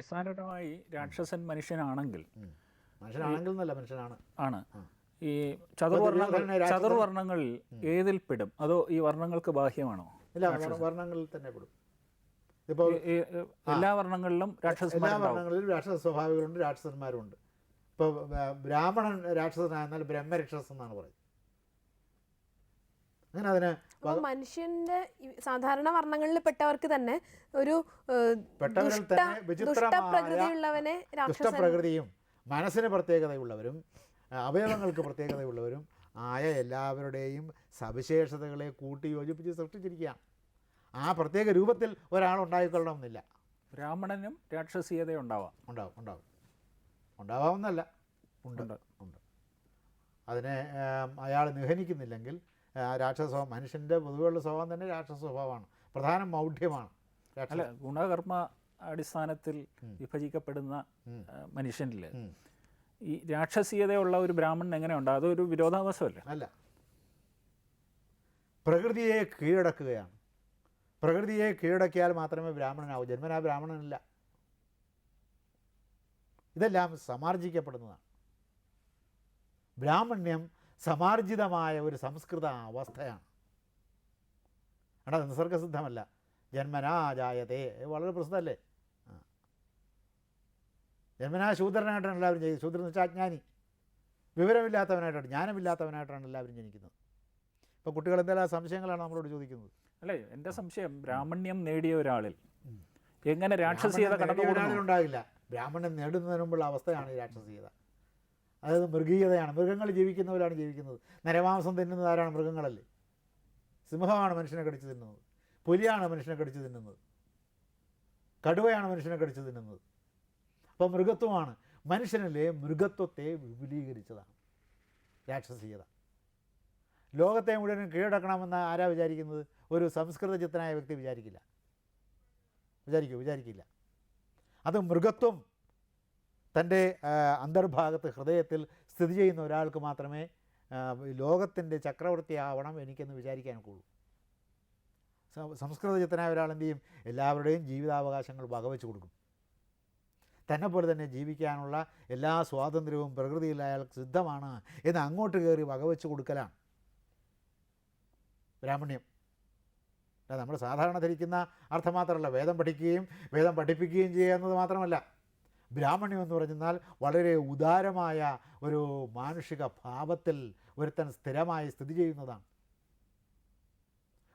അടിസ്ഥാനപരമായി രാക്ഷസൻ മനുഷ്യനാണെങ്കിൽ. മനുഷ്യനാണെങ്കിൽ എന്നല്ല മനുഷ്യനാണ്. ആണ്. ഈ ചതുർവർണങ്ങൾ ചതുർവർണങ്ങളിൽ ഏതിൽ പെടും? അതോ ഈ വർണങ്ങൾക്ക് ബാഹ്യമാണോ? ഇല്ല വർണങ്ങളിൽ തന്നെ പെടും. ഇപ്പോൾ എല്ലാ വർണങ്ങളിലും രാക്ഷസ എല്ലാ വർണങ്ങളിലും രാക്ഷസ സ്വഭാവികളുണ്ട് രാക്ഷസന്മാരുണ്ട്. ഇപ്പോൾ ബ്രാഹ്മണൻ രാക്ഷസനായെന്നാൽ ബ്രഹ്മരക്ഷസൻ എന്നാണ് പറയുന്നത്. അങ്ങനെ അതിന് അപ്പൊ മനുഷ്യന്റെ സാധാരണ വർണങ്ങളിൽ പെട്ടവർക്ക് തന്നെ ഒരു പ്രകൃതിയും തന്നെ വിചിത്രമായ ദുഷ്ടപ്രകൃതിയുള്ളവനെ രാക്ഷസൻ ദുഷ്ടപ്രകൃതിയും മനസ്സിന് പ്രത്യേകതയുള്ളവരും അവയവങ്ങൾക്ക് പ്രത്യേകതയുള്ളവരും ആയ എല്ലാവരുടെയും സവിശേഷതകളെ കൂട്ടി യോജിപ്പിച്ച് സൃഷ്ടിച്ചിരിക്കുകയാണ്. ആ പ്രത്യേക രൂപത്തിൽ ഒരാൾ ഉണ്ടായിക്കൊള്ളണമെന്നില്ല ബ്രാഹ്മണനും രാക്ഷസീയത ഉണ്ടാവാം. ഉണ്ടാവും ഉണ്ടാവും. ഉണ്ടാവാമെന്നല്ല ഉണ്ട് ഉണ്ട്. അതിനെ അയാൾ നിഹനിക്കുന്നില്ലെങ്കിൽ രാക്ഷസ സ്വഭാവം. മനുഷ്യന്റെ പൊതുവെയുള്ള സ്വഭാവം തന്നെ രാക്ഷസ സ്വഭാവമാണ്. പ്രധാന മൗഢ്യമാണ്. അല്ല ഗുണകർമ്മ അടിസ്ഥാനത്തിൽ വിഭജിക്കപ്പെടുന്ന മനുഷ്യനിൽ ഈ രാക്ഷസീയതയുള്ള ഒരു ബ്രാഹ്മണൻ എങ്ങനെയുണ്ട്? അതൊരു വിരോധാഭാസമല്ലേ. അല്ല. പ്രകൃതിയെ കീഴടക്കുകയാണ്. പ്രകൃതിയെ കീഴടക്കിയാൽ മാത്രമേ ബ്രാഹ്മണനാവൂ. ജന്മനാ ബ്രാഹ്മണനല്ല. ഇതെല്ലാം സമാർജിക്കപ്പെടുന്നതാണ്. ബ്രാഹ്മണ്യം സമാർജിതമായ ഒരു സംസ്കൃത അവസ്ഥയാണ്. എടാ നിസർഗസിദ്ധമല്ല. ജന്മനാ ജായതേ വളരെ പ്രസിദ്ധമല്ലേ? ജന്മനാ ശൂദ്രനായിട്ടാണ് എല്ലാവരും ചെയ്യുന്നത് ശൂദ്രൻ എന്ന് വെച്ചാൽ അജ്ഞാനി. വിവരമില്ലാത്തവനായിട്ടാണ് ജ്ഞാനമില്ലാത്തവനായിട്ടാണ് എല്ലാവരും ജനിക്കുന്നത്. ഇപ്പോൾ കുട്ടികൾ എന്തെല്ലാം സംശയങ്ങളാണ് നമ്മളോട് ചോദിക്കുന്നത്? അല്ലേ എന്റെ സംശയം ബ്രാഹ്മണ്യം നേടിയ ഒരാളിൽ എങ്ങനെ രാക്ഷസീയത കടന്നു ബ്രാഹ്മണൻ ഉണ്ടാകില്ല. ബ്രാഹ്മണൻ നേടുന്നതിന് മുമ്പുള്ള അവസ്ഥയാണ് ഈ രാക്ഷസീയത. അതായത് മൃഗീയതയാണ്. മൃഗങ്ങൾ ജീവിക്കുന്നവരാണ് ജീവിക്കുന്നത്. നരമാംസം തിന്നുന്നത് ആരാണ്? മൃഗങ്ങളല്ലേ. സിംഹമാണ് മനുഷ്യനെ കടിച്ചു തിന്നുന്നത്. പുലിയാണ് മനുഷ്യനെ കടിച്ചു തിന്നുന്നത്. കടുവയാണ് മനുഷ്യനെ കടിച്ചു തിന്നുന്നത്. അപ്പോൾ മൃഗത്വമാണ്. മനുഷ്യനിലെ മൃഗത്വത്തെ വിപുലീകരിച്ചതാണ്. രാക്ഷസീയത. ലോകത്തെ മുഴുവനും കീഴടക്കണമെന്ന് ആരാ വിചാരിക്കുന്നത്? ഒരു സംസ്കൃത ചിത്തനായ വ്യക്തി വിചാരിക്കില്ല. വിചാരിക്കൂ വിചാരിക്കില്ല. അത് മൃഗത്വം തന്റെ അന്തർഭാഗത്ത് ഹൃദയത്തിൽ സ്ഥിതി ചെയ്യുന്ന ഒരാൾക്ക് മാത്രമേ ലോകത്തിന്റെ ചക്രവർത്തിയാവണം എനിക്കെന്ന് സംസ്കൃതജിത്തനായ സംസ്കൃത എന്ത് ചെയ്യും? എല്ലാവരുടെയും ജീവിതാവകാശങ്ങൾ വകവെച്ച് കൊടുക്കും. തന്നെ പോലെ തന്നെ ജീവിക്കാനുള്ള എല്ലാ സ്വാതന്ത്ര്യവും പ്രകൃതിയിൽ അയാൾക്ക് സിദ്ധമാണ് എന്ന് അങ്ങോട്ട് കയറി വകവെച്ച് കൊടുക്കലാണ്. ബ്രാഹ്മണ്യം. നമ്മൾ സാധാരണ ധരിക്കുന്ന അർത്ഥം മാത്രമല്ല. വേദം പഠിക്കുകയും വേദം പഠിപ്പിക്കുകയും ചെയ്യുക എന്നത് മാത്രമല്ല. ബ്രാഹ്മണ്യം എന്ന് പറഞ്ഞാൽ വളരെ ഉദാരമായ ഒരു മാനുഷിക ഭാവത്തിൽ ഒരുത്തൻ സ്ഥിരമായി സ്ഥിതി ചെയ്യുന്നതാണ്.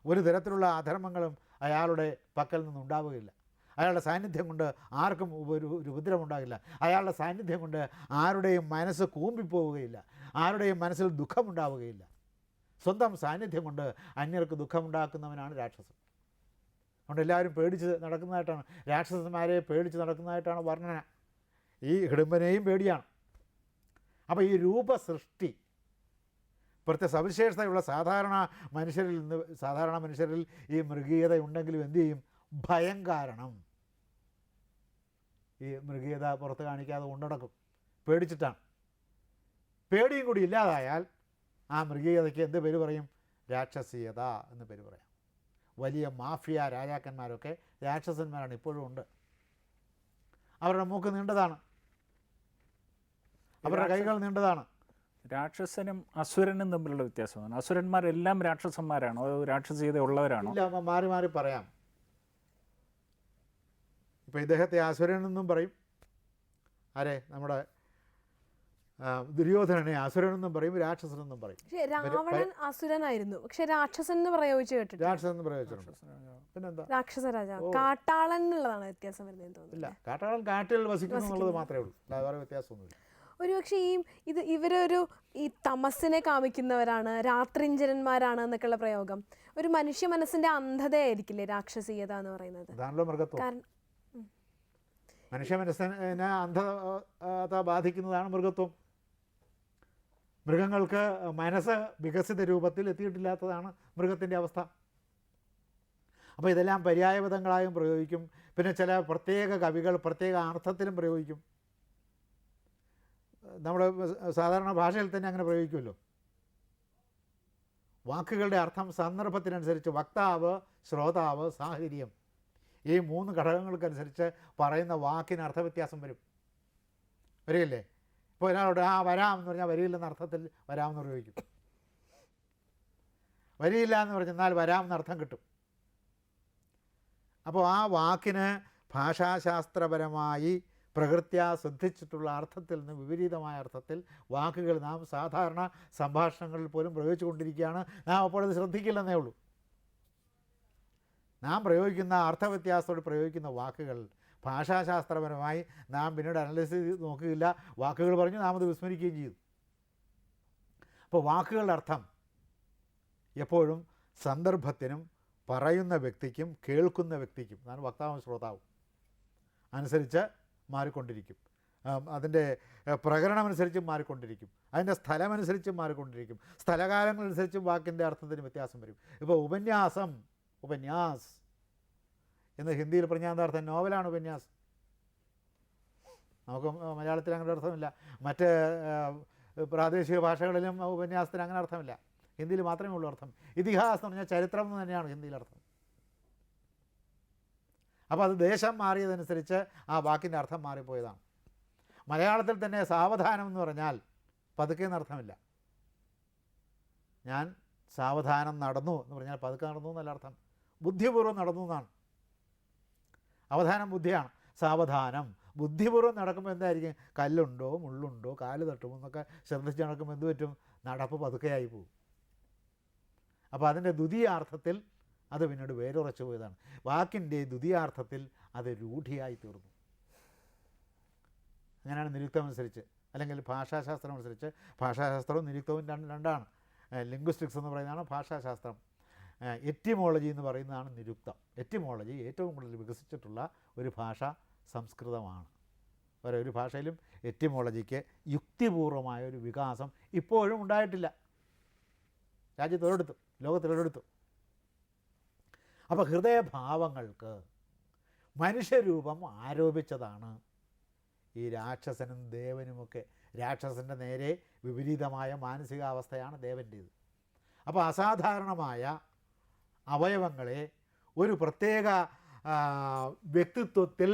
ഒരു തരത്തിലുള്ള അധർമ്മങ്ങളും അയാളുടെ പക്കൽ നിന്നുണ്ടാവുകയില്ല. അയാളുടെ സാന്നിധ്യം കൊണ്ട് ആർക്കും ഒരു ഒരു ഉപദ്രവമുണ്ടാകില്ല. അയാളുടെ സാന്നിധ്യം കൊണ്ട് ആരുടെയും മനസ്സ് കൂമ്പിപ്പോവുകയില്ല. ആരുടെയും മനസ്സിൽ ദുഃഖമുണ്ടാവുകയില്ല. സ്വന്തം സാന്നിധ്യം കൊണ്ട് അന്യർക്ക് ദുഃഖമുണ്ടാക്കുന്നവനാണ് രാക്ഷസൻ. അതുകൊണ്ട് എല്ലാവരും പേടിച്ച് നടക്കുന്നതായിട്ടാണ്. രാക്ഷസന്മാരെ പേടിച്ച് നടക്കുന്നതായിട്ടാണ് വർണന. ഈ ഹിടുമ്പനെയും പേടിയാണ്. അപ്പോൾ ഈ രൂപസൃഷ്ടി പ്രത്യേക സവിശേഷതയുള്ള സാധാരണ മനുഷ്യരിൽ നിന്ന് സാധാരണ മനുഷ്യരിൽ ഈ മൃഗീയത ഉണ്ടെങ്കിലും എന്തു ചെയ്യും? ഭയം കാരണം. ഈ മൃഗീയത പുറത്ത് കാണിക്കാതെ കൊണ്ടുനടക്കും പേടിച്ചിട്ടാണ്. പേടിയും കൂടി ഇല്ലാതായാൽ ആ മൃഗീയതയ്ക്ക് എന്ത് പേര് പറയും? രാക്ഷസീയത എന്ന് പേര് പറയാം. വലിയ മാഫിയ രാജാക്കന്മാരൊക്കെ രാക്ഷസന്മാരാണ് ഇപ്പോഴും ഉണ്ട്. അവരുടെ മൂക്ക് നീണ്ടതാണ്. അവരുടെ കൈകൾ നീണ്ടതാണ്. രാക്ഷസനും അസുരനും തമ്മിലുള്ള വ്യത്യാസമാണ്. അസുരന്മാരെല്ലാം രാക്ഷസന്മാരാണോ. അതോ രാക്ഷസീയത ഉള്ളവരാണോ? ഇല്ല മാറി മാറി പറയാം. ഇപ്പം ഇദ്ദേഹത്തെ അസുരൻ എന്നും പറയും. ആരെ? നമ്മുടെ ദുര്യോധനനെ അസുരനെന്നും പറയും രാക്ഷസൻ എന്നും പറയും. പക്ഷെ രാവണൻ അസുരനായിരുന്നു. പക്ഷെ രാക്ഷസൻ എന്ന് പ്രയോഗിച്ച് കേട്ടിട്ട് രാക്ഷസൻ എന്ന് പ്രയോഗിച്ചിട്ടുണ്ട് പിന്നെന്താ? രാക്ഷസ രാജാവ്. കാട്ടാളൻ എന്നുള്ളതാണ് വ്യത്യാസം വരുന്നതെന്ന് തോന്നുന്നു ഇല്ല കാട്ടാളൻ കാട്ടിൽ വസിക്കുന്നു എന്നുള്ളത് മാത്രമേ ഉള്ളൂ. അല്ലാതെ വേറെ വ്യത്യാസമൊന്നുമില്ല. ഒരുപക്ഷെ ഈ ഇത് ഇവരൊരു ഈ തമസിനെ കാമിക്കുന്നവരാണ് രാത്രിഞ്ചരന്മാരാണ് എന്നൊക്കെയുള്ള പ്രയോഗം. ഒരു മനുഷ്യ മനസ്സിന്റെ അന്ധതയായിരിക്കില്ലേ രാക്ഷസീയത എന്ന് പറയുന്നത്? കാരണം മനുഷ്യ മനസ്സിനെ അന്ധത ബാധിക്കുന്നതാണ് മൃഗത്വം. മൃഗങ്ങൾക്ക് മനസ്സ് വികസിത രൂപത്തിൽ എത്തിയിട്ടില്ലാത്തതാണ് മൃഗത്തിന്റെ അവസ്ഥ. അപ്പോൾ ഇതെല്ലാം പര്യായപദങ്ങളായും പ്രയോഗിക്കും. പിന്നെ ചില പ്രത്യേക കവികൾ പ്രത്യേക അർത്ഥത്തിലും പ്രയോഗിക്കും. നമ്മുടെ സാധാരണ ഭാഷയിൽ തന്നെ അങ്ങനെ പ്രയോഗിക്കുമല്ലോ. വാക്കുകളുടെ അർത്ഥം സന്ദർഭത്തിനനുസരിച്ച് വക്താവ് ശ്രോതാവ് സാഹചര്യം ഈ മൂന്ന് ഘടകങ്ങൾക്കനുസരിച്ച് പറയുന്ന വാക്കിന് അർത്ഥവ്യത്യാസം വരും. വരികയില്ലേ? ഇപ്പോൾ ഒരാളോട് ആ വരാം എന്ന് പറഞ്ഞാൽ വരിയില്ലെന്ന അർത്ഥത്തിൽ വരാമെന്ന് ഉപയോഗിക്കും വരിയില്ല എന്ന് പറഞ്ഞാൽ വരാമെന്ന് അർത്ഥം കിട്ടും. അപ്പോൾ ആ വാക്കിന് ഭാഷാശാസ്ത്രപരമായി പ്രകൃത്യാ ശ്രദ്ധിച്ചിട്ടുള്ള അർത്ഥത്തിൽ നിന്ന് വിപരീതമായ അർത്ഥത്തിൽ വാക്കുകൾ നാം സാധാരണ സംഭാഷണങ്ങളിൽ പോലും പ്രയോഗിച്ചുകൊണ്ടിരിക്കുകയാണ്. നാം അപ്പോഴത് ശ്രദ്ധിക്കില്ലെന്നേ ഉള്ളൂ. നാം പ്രയോഗിക്കുന്ന അർത്ഥവ്യത്യാസത്തോട് പ്രയോഗിക്കുന്ന വാക്കുകൾ ഭാഷാശാസ്ത്രപരമായി നാം പിന്നീട് അനലൈസ് നോക്കുകയില്ല. വാക്കുകൾ പറഞ്ഞു നാം അത് വിസ്മരിക്കുകയും ചെയ്തു അപ്പോൾ വാക്കുകളുടെ അർത്ഥം എപ്പോഴും സന്ദർഭത്തിനും പറയുന്ന വ്യക്തിക്കും കേൾക്കുന്ന വ്യക്തിക്കും അതാണ് വക്താവും ശ്രോതാവും അനുസരിച്ച് മാറിക്കൊണ്ടിരിക്കും. അതിന്റെ പ്രകരണമനുസരിച്ചും മാറിക്കൊണ്ടിരിക്കും. അതിന്റെ സ്ഥലമനുസരിച്ചും മാറിക്കൊണ്ടിരിക്കും. സ്ഥലകാലങ്ങളനുസരിച്ചും വാക്കിന്റെ അർത്ഥത്തിന് വ്യത്യാസം വരും. ഇപ്പോൾ ഉപന്യാസം ഉപന്യാസ് എന്ന് ഹിന്ദിയിൽ പറഞ്ഞാൽ എന്താ അർത്ഥം? നോവലാണ് ഉപന്യാസം. നമുക്ക് മലയാളത്തിൽ അങ്ങനെ അർത്ഥമില്ല. മറ്റ് പ്രാദേശിക ഭാഷകളിലും ഉപന്യാസത്തിന് അങ്ങനെ അർത്ഥമില്ല. ഹിന്ദിയിൽ മാത്രമേ ഉള്ളൂ അർത്ഥം. ഇതിഹാസം എന്ന് പറഞ്ഞാൽ ചരിത്രം എന്ന് തന്നെയാണ് ഹിന്ദിയിൽ അർത്ഥം. അപ്പോൾ അത് ദേശം മാറിയതനുസരിച്ച് ആ വാക്കിന്റെ അർത്ഥം മാറിപ്പോയതാണ്. മലയാളത്തിൽ തന്നെ സാവധാനം എന്ന് പറഞ്ഞാൽ പതുക്കെ എന്നർത്ഥമില്ല ഞാൻ സാവധാനം നടന്നു എന്ന് പറഞ്ഞാൽ പതുക്കെ നടന്നു എന്നല്ല അർത്ഥം. ബുദ്ധിപൂർവം നടന്നു എന്നാണ്. അവധാനം ബുദ്ധിയാണ്. സാവധാനം. ബുദ്ധിപൂർവം നടക്കുമ്പോൾ എന്തായിരിക്കും? കല്ലുണ്ടോ മുള്ളുണ്ടോ കാൽ തട്ടുമോ എന്നൊക്കെ ശ്രദ്ധിച്ച് നടക്കുമ്പോൾ എന്ത് പറ്റും? നടപ്പ് പതുക്കെയായി പോകും അപ്പോൾ അതിന്റെ ദ്വിതീയാർത്ഥത്തിൽ അത് പിന്നീട് വേരുറച്ചു പോയതാണ്. വാക്കിന്റെ ദ്വിതീയാർത്ഥത്തിൽ അത് രൂഢിയായി തീർന്നു. അങ്ങനെയാണ് നിരുക്തമനുസരിച്ച് അല്ലെങ്കിൽ ഭാഷാശാസ്ത്രം അനുസരിച്ച്. ഭാഷാശാസ്ത്രവും നിരുക്തവും രണ്ട് രണ്ടാണ്. ലിംഗ്വിസ്റ്റിക്സ് എന്ന് പറയുന്നതാണ് ഭാഷാശാസ്ത്രം. എറ്റിമോളജി എന്ന് പറയുന്നതാണ് നിരുക്തം. എറ്റിമോളജി ഏറ്റവും കൂടുതൽ വികസിച്ചിട്ടുള്ള ഒരു ഭാഷ സംസ്കൃതമാണ്. വേറെ ഒരു ഭാഷയിലും എറ്റിമോളജിക്ക് യുക്തിപൂർവമായ ഒരു വികാസം ഇപ്പോഴും ഉണ്ടായിട്ടില്ല. രാജ്യത്തൊരിടത്തും ലോകത്തിലൊരിടത്തും അപ്പോൾ ഹൃദയഭാവങ്ങൾക്ക് മനുഷ്യരൂപം ആരോപിച്ചതാണ്. ഈ രാക്ഷസനും ദേവനുമൊക്കെ രാക്ഷസന്റെ നേരെ വിപരീതമായ മാനസികാവസ്ഥയാണ് ദേവന്റേത് അപ്പോൾ അസാധാരണമായ അവയവങ്ങളെ ഒരു പ്രത്യേക വ്യക്തിത്വത്തിൽ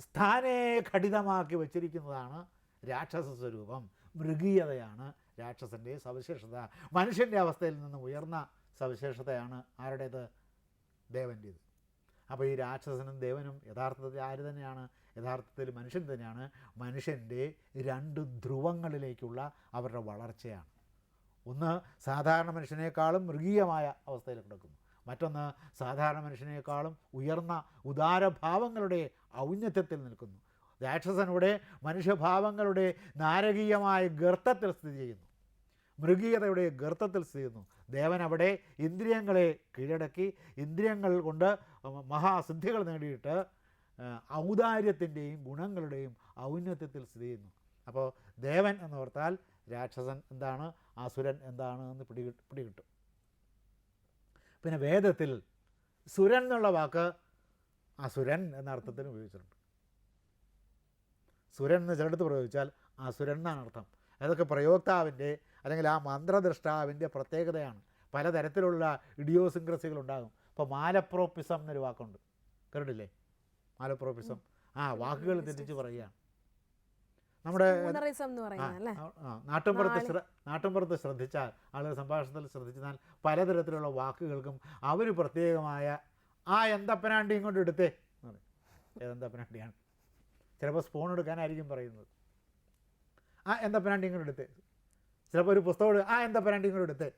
സ്ഥാനേ ഘടിതമാക്കി വച്ചിരിക്കുന്നതാണ് രാക്ഷസ സ്വരൂപം. മൃഗീയതയാണ് രാക്ഷസന്റെ സവിശേഷത. മനുഷ്യന്റെ അവസ്ഥയിൽ നിന്ന് ഉയർന്ന സവിശേഷതയാണ് ആരുടേത്? ദേവന്റേത് അപ്പോൾ ഈ രാക്ഷസനും ദേവനും യഥാർത്ഥത്തിൽ ആര് തന്നെയാണ്? യഥാർത്ഥത്തിൽ മനുഷ്യൻ തന്നെയാണ്. മനുഷ്യന്റെ രണ്ട് ധ്രുവങ്ങളിലേക്കുള്ള അവരുടെ വളർച്ചയാണ്. ഒന്ന് സാധാരണ മനുഷ്യനേക്കാളും മൃഗീയമായ അവസ്ഥയിൽ കിടക്കുന്നു. മറ്റൊന്ന് സാധാരണ മനുഷ്യനേക്കാളും ഉയർന്ന ഉദാരഭാവങ്ങളുടെ ഔന്നത്യത്തിൽ നിൽക്കുന്നു. രാക്ഷസനൂടെ മനുഷ്യഭാവങ്ങളുടെ നാരകീയമായ ഗർത്തത്തിൽ സ്ഥിതി ചെയ്യുന്നു. മൃഗീയതയുടെ ഗർത്തത്തിൽ സ്ഥിതി ചെയ്യുന്നു. ദേവൻ അവിടെ ഇന്ദ്രിയങ്ങളെ കീഴടക്കി ഇന്ദ്രിയങ്ങൾ കൊണ്ട് മഹാസിദ്ധികൾ നേടിയിട്ട് ഔദാര്യത്തിന്റെയും ഗുണങ്ങളുടെയും ഔന്നത്യത്തിൽ സ്ഥിതി ചെയ്യുന്നു. അപ്പോൾ ദേവൻ എന്ന് ഓർത്താൽ രാക്ഷസൻ എന്താണ്? അസുരൻ എന്താണ് എന്ന് പിടി പിടികിട്ടും. പിന്നെ വേദത്തിൽ സുരൻ എന്നുള്ള വാക്ക് അസുരൻ എന്ന അർത്ഥത്തിന് ഉപയോഗിച്ചിട്ടുണ്ട്. സുരൻ എന്ന് ചിലടത്ത് പ്രയോഗിച്ചാൽ അസുരൻ എന്നാണ് അർത്ഥം. അതൊക്കെ പ്രയോക്താവിന്റെ അല്ലെങ്കിൽ ആ മന്ത്രദ്രഷ്ടാവിന്റെ പ്രത്യേകതയാണ്. പലതരത്തിലുള്ള ഇഡിയോസിൻക്രസികൾ ഉണ്ടാകും ഇപ്പോൾ മാലപ്രോപ്പിസം എന്നൊരു വാക്കുണ്ട്. കേട്ടില്ലേ മാലപ്രോപ്പിസം. ആ വാക്കുകൾ തെറ്റിച്ച് പറയുകയാണ്. നമ്മുടെ നാട്ടിൻപുറത്ത് നാട്ടിൻപുറത്ത് ശ്രദ്ധിച്ചാൽ ആളുകൾ സംഭാഷണത്തിൽ ശ്രദ്ധിച്ചാൽ പലതരത്തിലുള്ള വാക്കുകൾക്കും അവർ പ്രത്യേകമായ ആ എന്തപ്പനാണ്ടിയും കൊണ്ട് എടുത്തേ? എന്ന് പറയും. ഏതെന്തപ്പനാണ്ടിയാണ്? ചിലപ്പോൾ സ്പൂൺ എടുക്കാനായിരിക്കും പറയുന്നത്. ആ എന്തപ്പനാണ്ടിയും കൊണ്ട് എടുത്തേ? ചിലപ്പോൾ ഒരു പുസ്തകം ആ എന്തപ്പനാണ്ടിയും കൊണ്ട് എടുത്തേ?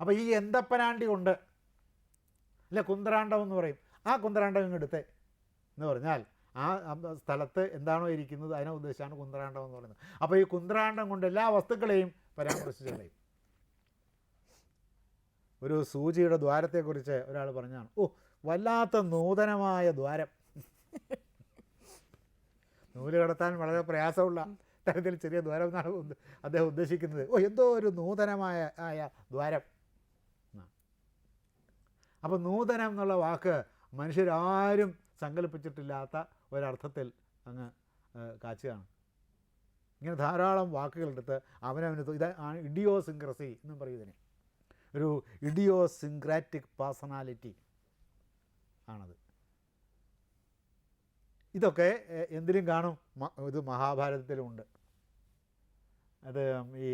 അപ്പോൾ ഈ എന്തപ്പനാണ്ടി കൊണ്ട് അല്ലെ കുന്ദ്രാണ്ടം എന്ന് പറയും. ആ കുന്ദ്രാണ്ടം ഇങ്ങെടുത്തേ എന്ന് പറഞ്ഞാൽ ആ സ്ഥലത്ത് എന്താണോ ഇരിക്കുന്നത് അതിനെ ഉദ്ദേശിച്ചാണ് കുന്ദ്രാണ്ടം എന്ന് പറയുന്നത്. അപ്പോൾ ഈ കുന്ദ്രാണ്ടം കൊണ്ട് എല്ലാ വസ്തുക്കളെയും പരാമർശിച്ച് ഒരു സൂചിയുടെ ദ്വാരത്തെക്കുറിച്ച് ഒരാൾ പറഞ്ഞാണ് ഓ വല്ലാത്ത നൂതനമായ ദ്വാരം. നൂൽ കടത്താൻ വളരെ പ്രയാസമുള്ള തരത്തിൽ ചെറിയ ദ്വാരം എന്നാണ് അദ്ദേഹം ഉദ്ദേശിക്കുന്നത്. ഓ എന്തോ ഒരു നൂതനമായ ആയ ദ്വാരം. അപ്പോൾ നൂതനം എന്നുള്ള വാക്ക് മനുഷ്യരാരും സങ്കല്പിച്ചിട്ടില്ലാത്ത ഒരർത്ഥത്തിൽ അങ്ങ് കാച്ചുകയാണ് ഇങ്ങനെ ധാരാളം വാക്കുകളെടുത്ത് അവനവന് ഇത് ആണ് ഇഡിയോസിൻക്രസി എന്നും പറയും ഒരു ഒരു ഇഡിയോസിൻക്രാറ്റിക് പേഴ്സണാലിറ്റി ആണത്. ഇതൊക്കെ എന്തിനും കാണും ഇത് മഹാഭാരതത്തിലുമുണ്ട്. അത് ഈ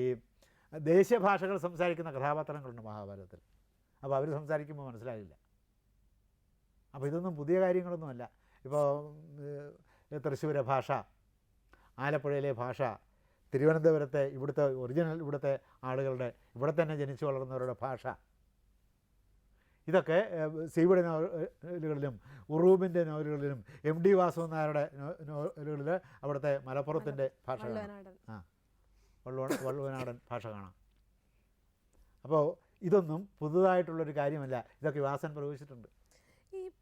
ദേശീയ ഭാഷകൾ സംസാരിക്കുന്ന കഥാപാത്രങ്ങളുണ്ട് മഹാഭാരതത്തിൽ. അപ്പോൾ അവർ സംസാരിക്കുമ്പോൾ മനസ്സിലാകില്ല അപ്പോൾ ഇതൊന്നും പുതിയ കാര്യങ്ങളൊന്നുമല്ല ഇപ്പോൾ തൃശ്ശൂരെ ഭാഷ ആലപ്പുഴയിലെ ഭാഷ തിരുവനന്തപുരത്തെ ഇവിടുത്തെ ഒറിജിനൽ ഇവിടുത്തെ ആളുകളുടെ ഇവിടെ തന്നെ ജനിച്ചു വളർന്നവരുടെ ഭാഷ. ഇതൊക്കെ സീവിയുടെ നോവലുകളിലും ഉറൂബിന്റെ നോവലുകളിലും എം ഡി വാസു നായരുടെ നോവലുകളിൽ അവിടുത്തെ മലപ്പുറത്തിന്റെ ഭാഷ കാണാം. വള്ളുവനാടൻ. വള്ളുവ വള്ളുവനാടൻ ഭാഷ കാണാം. അപ്പോൾ ഇതൊന്നും പുതുതായിട്ടുള്ളൊരു കാര്യമല്ല. ഇതൊക്കെ വാസൻ പ്രവേശിച്ചിട്ടുണ്ട്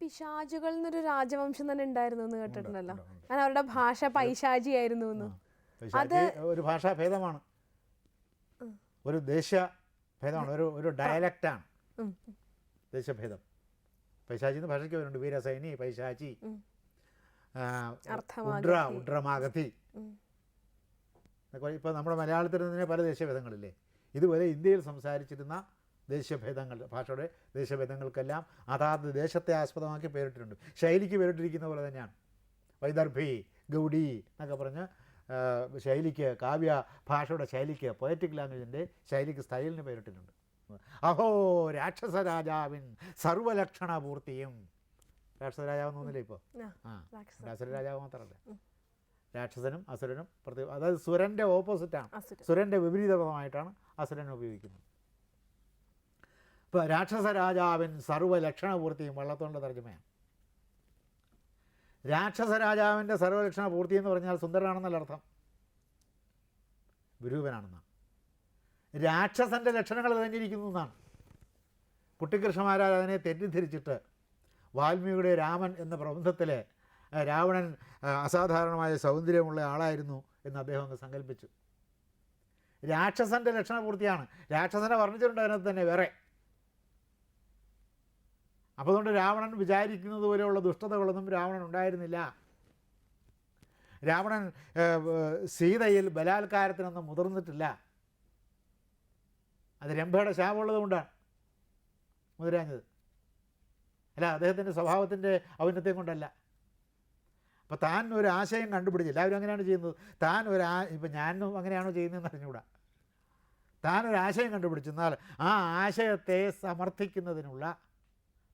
പിശാചുകൾ എന്നൊരു രാജവംശം തന്നെ ഉണ്ടായിരുന്നു എന്ന് കേട്ടിട്ടുണ്ടല്ലോ. കാരണം അവരുടെ ഭാഷ പൈശാചിയായിരുന്നു എന്ന് അത് ഒരു ഭാഷാ ഭേദമാണ്. ഒരു ദേശീയ ഭേദമാണ് ഒരു ഒരു ഡയലക്റ്റാണ്. ദേശഭേദം പൈശാചി എന്ന് ഭാഷയ്ക്ക് വരുന്നുണ്ട് വീരസൈനി പൈശാചി. ഉഡ്ര ഉഡ്രമാഗതി. ഇപ്പൊ ഇപ്പോൾ നമ്മുടെ മലയാളത്തിൽ തന്നെ പല ദേശഭേദങ്ങളില്ലേ ഇതുവരെ ഇന്ത്യയിൽ സംസാരിച്ചിരുന്ന ദേശഭേദങ്ങൾ ഭാഷയുടെ ദേശഭേദങ്ങൾക്കെല്ലാം അതാത് ദേശത്തെ ആസ്പദമാക്കി പേരിട്ടിട്ടുണ്ട്. ശൈലിക്ക് പേരിട്ടിരിക്കുന്ന പോലെ തന്നെയാണ്. വൈദർഭി ഗൗഡി എന്നൊക്കെ പറഞ്ഞ് ശൈലിക്ക് കാവ്യ ഭാഷയുടെ ശൈലിക്ക് പൊയറ്റിക് ലാംഗ്വേജിന്റെ ശൈലിക്ക് സ്റ്റൈലിന് പേരിട്ടിട്ടുണ്ട്. അഹോ രാക്ഷസ രാജാവിൻ സർവലക്ഷണ പൂർത്തിയും രാക്ഷസ രാജാവ് തോന്നില്ലേ ഇപ്പോൾ ആ, രാക്ഷസ. രാജാവ് മാത്രമല്ല. രാക്ഷസനും അസുരനും പ്രതി അതായത് സുരന്റെ ഓപ്പോസിറ്റാണ് സുരന്റെ വിപരീതപദമായിട്ടാണ് അസുരനെ ഉപയോഗിക്കുന്നത്. ഇപ്പോൾ രാക്ഷസ രാജാവിൻ സർവലക്ഷണപൂർത്തിയും വള്ളത്തോണ്ട തർജമയാണ്. രാക്ഷസ രാജാവിന്റെ സർവലക്ഷണ പൂർത്തി എന്ന് പറഞ്ഞാൽ സുന്ദരനാണെന്നല്ല അർത്ഥം. വിരൂപനാണെന്നാണ്. രാക്ഷസന്റെ ലക്ഷണങ്ങൾ തെരഞ്ഞിരിക്കുന്നു എന്നാണ്. കുട്ടിക്കൃഷ്ണമാരാർ അതിനെ തെറ്റിദ്ധരിച്ചിട്ട് വാൽമീകിയുടെ രാമൻ എന്ന പ്രബന്ധത്തിൽ രാവണൻ അസാധാരണമായ സൗന്ദര്യമുള്ള ആളായിരുന്നു എന്ന് അദ്ദേഹം അങ്ങ് സങ്കല്പിച്ചു രാക്ഷസന്റെ ലക്ഷണപൂർത്തിയാണ്. രാക്ഷസനെ വർണിച്ചിട്ടുണ്ട് അതിനകത്ത് തന്നെ വേറെ. അപ്പോൾ അതുകൊണ്ട് രാവണൻ വിചാരിക്കുന്നത് പോലെയുള്ള ദുഷ്ടതകളൊന്നും രാവണൻ ഉണ്ടായിരുന്നില്ല. രാവണൻ സീതയിൽ ബലാത്കാരത്തിനൊന്നും മുതിർന്നിട്ടില്ല. അത് രംഭയുടെ ശാപമുള്ളത് കൊണ്ടാണ് മുതിരാഞ്ഞത്. അല്ല അദ്ദേഹത്തിന്റെ സ്വഭാവത്തിന്റെ ഔന്നത്യം കൊണ്ടല്ല. അപ്പോൾ താൻ ഒരു ആശയം കണ്ടുപിടിച്ച് എല്ലാവരും അങ്ങനെയാണ് ചെയ്യുന്നത്. താൻ ഒരു ആ ഇപ്പം ഞാനും അങ്ങനെയാണോ ചെയ്യുന്നതെന്ന് അറിഞ്ഞുകൂടാ. താൻ ഒരു ആശയം കണ്ടുപിടിച്ചെന്നാൽ ആ ആശയത്തെ സമർത്ഥിക്കുന്നതിനുള്ള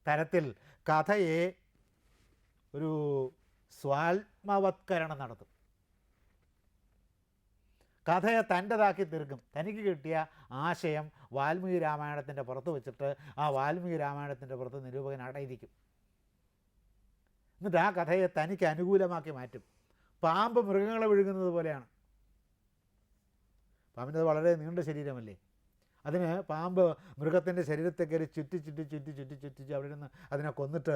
തരത്തിൽ കഥയെ ഒരു സ്വാത്മവത്കരണം നടത്തും. കഥയെ തന്റെതാക്കി തീർക്കും. തനിക്ക് കിട്ടിയ ആശയം വാൽമീകി രാമായണത്തിന്റെ പുറത്ത് വെച്ചിട്ട് ആ വാൽമീകി രാമായണത്തിന്റെ പുറത്ത് നിരൂപകൻ അടയിരിക്കും. എന്നിട്ട് ആ കഥയെ തനിക്ക് അനുകൂലമാക്കി മാറ്റും. പാമ്പ് മൃഗങ്ങളെ വിഴുങ്ങുന്നത് പോലെയാണ്. പാമ്പിന്റെ വളരെ നീണ്ട ശരീരമല്ലേ? അതിന് പാമ്പ് മൃഗത്തിന്റെ ശരീരത്തെ കയറി ചുറ്റി ചുറ്റി ചുറ്റി ചുറ്റി ചുറ്റി അവിടെ നിന്ന് അതിനെ കൊന്നിട്ട്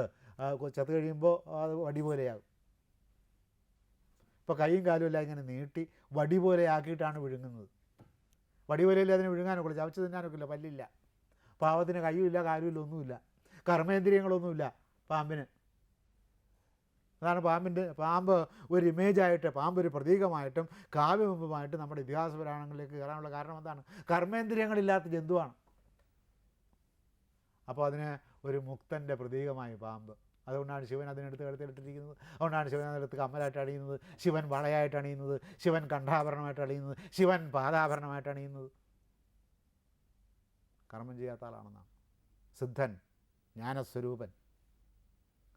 ചത്ത് കഴിയുമ്പോൾ അത് വടി പോലെയാകും. ഇപ്പോൾ കൈയും കാലും എല്ലാം ഇങ്ങനെ നീട്ടി വടി പോലെ ആക്കിയിട്ടാണ് വിഴുങ്ങുന്നത്. വടി പോലെയല്ലേ അതിനെ വിഴുങ്ങാനൊക്കെ ചവച്ച് തിന്നാനൊക്കില്ല പല്ലില്ല. പാവത്തിന് കയ്യുമില്ല കാലുമില്ല ഒന്നുമില്ല. കർമ്മേന്ദ്രിയങ്ങളൊന്നുമില്ല പാമ്പിന്. അതാണ് പാമ്പിന്റെ പാമ്പ് ഒരു ഇമേജായിട്ട് പാമ്പ് ഒരു പ്രതീകമായിട്ടും കാവ്യബിംബമായിട്ടും നമ്മുടെ ഇതിഹാസ പുരാണങ്ങളിലേക്ക് കയറാനുള്ള കാരണം എന്താണ്? കർമ്മേന്ദ്രിയങ്ങളില്ലാത്ത ജന്തുവാണ്. അപ്പോൾ അതിന് ഒരു മുക്തന്റെ പ്രതീകമായി പാമ്പ്. അതുകൊണ്ടാണ് ശിവൻ അതിനെടുത്ത് കഴുത്തിലിട്ടിരിക്കുന്നത് അതുകൊണ്ടാണ് ശിവൻ അതിനടുത്ത് കമ്മലായിട്ട് അണിയുന്നത്. ശിവൻ വളയായിട്ട് അണിയുന്നത്. ശിവൻ കണ്ഠാഭരണമായിട്ട് അണിയുന്നത്. ശിവൻ പാദാഭരണമായിട്ട് അണിയുന്നത്. കർമ്മം ചെയ്യാത്ത ആളാണെന്നാണ്. സിദ്ധൻ ജ്ഞാനസ്വരൂപൻ.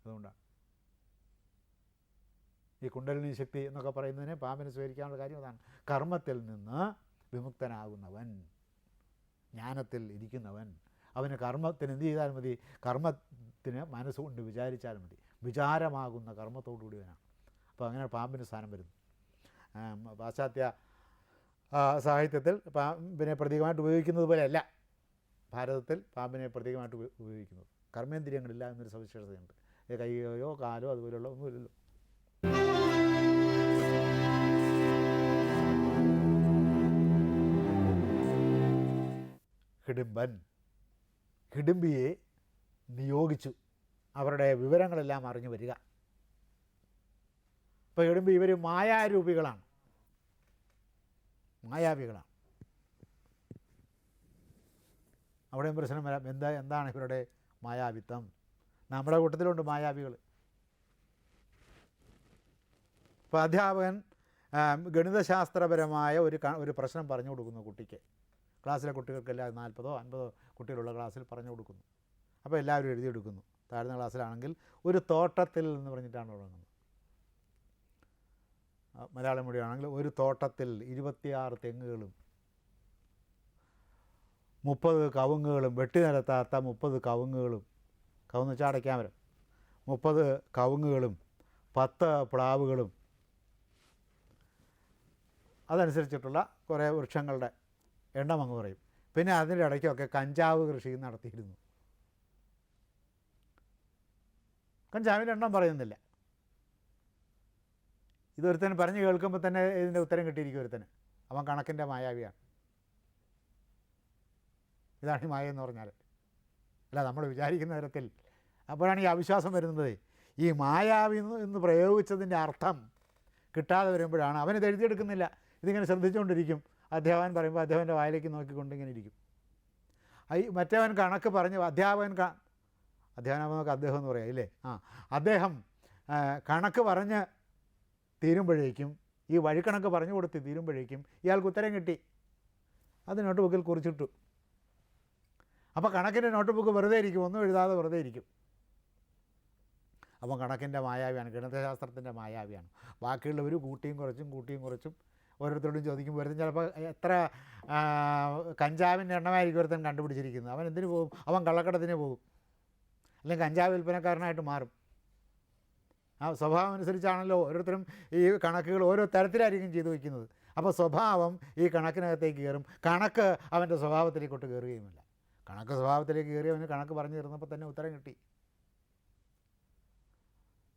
അതുകൊണ്ടാണ്. ഈ കുണ്ടലിനി ശക്തി എന്നൊക്കെ പറയുന്നതിനെ പാമ്പിനെ സ്വീകരിക്കാനുള്ള കാര്യം അതാണ്. കർമ്മത്തിൽ നിന്ന് വിമുക്തനാകുന്നവൻ ജ്ഞാനത്തിൽ ഇരിക്കുന്നവൻ അവന് കർമ്മത്തിന് എന്ത് ചെയ്താൽ മതി. കർമ്മത്തിന് മനസ്സുകൊണ്ട് വിചാരിച്ചാലും മതി. വിചാരമാകുന്ന കർമ്മത്തോടുകൂടിയവനാണ് അപ്പോൾ അങ്ങനെ പാമ്പിന് സ്ഥാനം വരുന്നു. പാശ്ചാത്യ സാഹിത്യത്തിൽ പാമ്പിനെ പ്രതീകമായിട്ട് ഉപയോഗിക്കുന്നത് പോലെയല്ല. ഭാരതത്തിൽ പാമ്പിനെ പ്രതീകമായിട്ട് ഉപ- ഉപയോഗിക്കുന്നത്. കർമ്മേന്ദ്രിയങ്ങളില്ല എന്നൊരു സവിശേഷതയുണ്ട്. കൈയോ കാലോ അതുപോലെയുള്ള ഒന്നുമില്ലല്ലോ. ഹിഡിംബൻ കിടുമ്പിയെ നിയോഗിച്ചു. അവരുടെ വിവരങ്ങളെല്ലാം അറിഞ്ഞു വരിക. ഇപ്പോൾ കിടുമ്പി ഇവർ മായാരൂപികളാണ്. മായാവികളാണ്. അവിടെയും പ്രശ്നം വരാം. എന്താ എന്താണ് ഇവരുടെ മായാവിത്വം? നമ്മുടെ കൂട്ടത്തിലുണ്ട് മായാവികൾ. ഇപ്പോൾ അധ്യാപകൻ ഗണിതശാസ്ത്രപരമായ ഒരു ഒരു പ്രശ്നം പറഞ്ഞു കൊടുക്കുന്നു കുട്ടിക്ക്. ക്ലാസ്സിലെ കുട്ടികൾക്കെല്ലാം നാൽപ്പതോ അൻപതോ കുട്ടികളുള്ള ക്ലാസ്സിൽ പറഞ്ഞു കൊടുക്കുന്നു. അപ്പോൾ എല്ലാവരും എഴുതിയെടുക്കുന്നു. താഴ്ന്ന ക്ലാസ്സിലാണെങ്കിൽ ഒരു തോട്ടത്തിൽ എന്ന് പറഞ്ഞിട്ടാണ് തുടങ്ങുന്നത് മലയാളം മൊഴിയാണെങ്കിൽ ഒരു തോട്ടത്തിൽ ഇരുപത്തിയാറ് തെങ്ങുകളും മുപ്പത് കവുങ്ങുകളും വെട്ടി നിരത്താത്ത മുപ്പത് കവുങ്ങുകളും കവുന്ന് വെച്ചാൽ അടയ്ക്കാൻ വരും മുപ്പത് കവുങ്ങുകളും പത്ത് പ്ലാവുകളും അതനുസരിച്ചിട്ടുള്ള കുറേ വൃക്ഷങ്ങളുടെ എണ്ണം അങ്ങ് പറയും പിന്നെ അതിന്റെ ഇടയ്ക്കൊക്കെ കഞ്ചാവ് കൃഷി നടത്തിയിരുന്നു. കഞ്ചാവിന്റെ എണ്ണം പറയുന്നില്ല. ഇതൊരുത്തൻ പറഞ്ഞു കേൾക്കുമ്പോൾ തന്നെ ഇതിന്റെ ഉത്തരം കിട്ടിയിരിക്കും ഒരുത്തന്. അവൻ കണക്കിന്റെ മായാവിയാണ്. ഇതാണ് ഈ മായ എന്ന് പറഞ്ഞാൽ അല്ല നമ്മൾ വിചാരിക്കുന്ന തരത്തിൽ. അപ്പോഴാണ് ഈ അവിശ്വാസം വരുന്നത്. ഈ മായാവി എന്ന് പ്രയോഗിച്ചതിന്റെ അർത്ഥം കിട്ടാതെ വരുമ്പോഴാണ്. അവനിത് എഴുതിയെടുക്കുന്നില്ല. ഇതിങ്ങനെ ശ്രദ്ധിച്ചുകൊണ്ടിരിക്കും. അധ്യാപകൻ പറയുമ്പോൾ അധ്യാപകന്റെ വായിലേക്ക് നോക്കിക്കൊണ്ട് ഇങ്ങനെ ഇരിക്കും. ഐ മറ്റേവൻ കണക്ക് പറഞ്ഞു അധ്യാപകൻ ക അധ്യാപനം അദ്ദേഹം എന്ന് പറയാം ഇല്ലേ? ആ അദ്ദേഹം കണക്ക് പറഞ്ഞ് തീരുമ്പോഴേക്കും ഈ വഴിക്കണക്ക് പറഞ്ഞു കൊടുത്ത് തീരുമ്പോഴേക്കും ഇയാൾക്ക് ഉത്തരം കിട്ടി. അത് നോട്ട് ബുക്കിൽ കുറിച്ചിട്ടു. അപ്പോൾ കണക്കിന്റെ നോട്ട് ബുക്ക് വെറുതെ ഇരിക്കും ഒന്നും എഴുതാതെ വെറുതെ ഇരിക്കും. അപ്പം കണക്കിന്റെ മായാവിയാണ് ഗണിതശാസ്ത്രത്തിന്റെ മായാവിയാണ്. ബാക്കിയുള്ളവർ കൂട്ടിയും കുറച്ചും കൂട്ടിയും കുറച്ചും ഓരോരുത്തരോടും ചോദിക്കുമ്പോൾ ഒരുത്തൻ ചിലപ്പോൾ എത്ര കഞ്ചാവിന്റെ എണ്ണമായിരിക്കും ഒരുത്തൻ കണ്ടുപിടിച്ചിരിക്കുന്നത്. അവൻ എന്തിനു പോകും? അവൻ കള്ളക്കടത്തിന് പോകും. അല്ലെങ്കിൽ കഞ്ചാവ് വിൽപ്പനക്കാരനായിട്ട് മാറും. ആ സ്വഭാവം അനുസരിച്ചാണല്ലോ ഓരോരുത്തരും ഈ കണക്കുകൾ ഓരോ തരത്തിലായിരിക്കും ചെയ്തു വയ്ക്കുന്നത്. അപ്പോൾ സ്വഭാവം ഈ കണക്കിനകത്തേക്ക് കയറും. കണക്ക് അവന്റെ സ്വഭാവത്തിലേക്കോട്ട് കയറുകയുമില്ല. കണക്ക് സ്വഭാവത്തിലേക്ക് കയറി അവന് കണക്ക് പറഞ്ഞു തരുന്നപ്പോൾ തന്നെ ഉത്തരം കിട്ടി.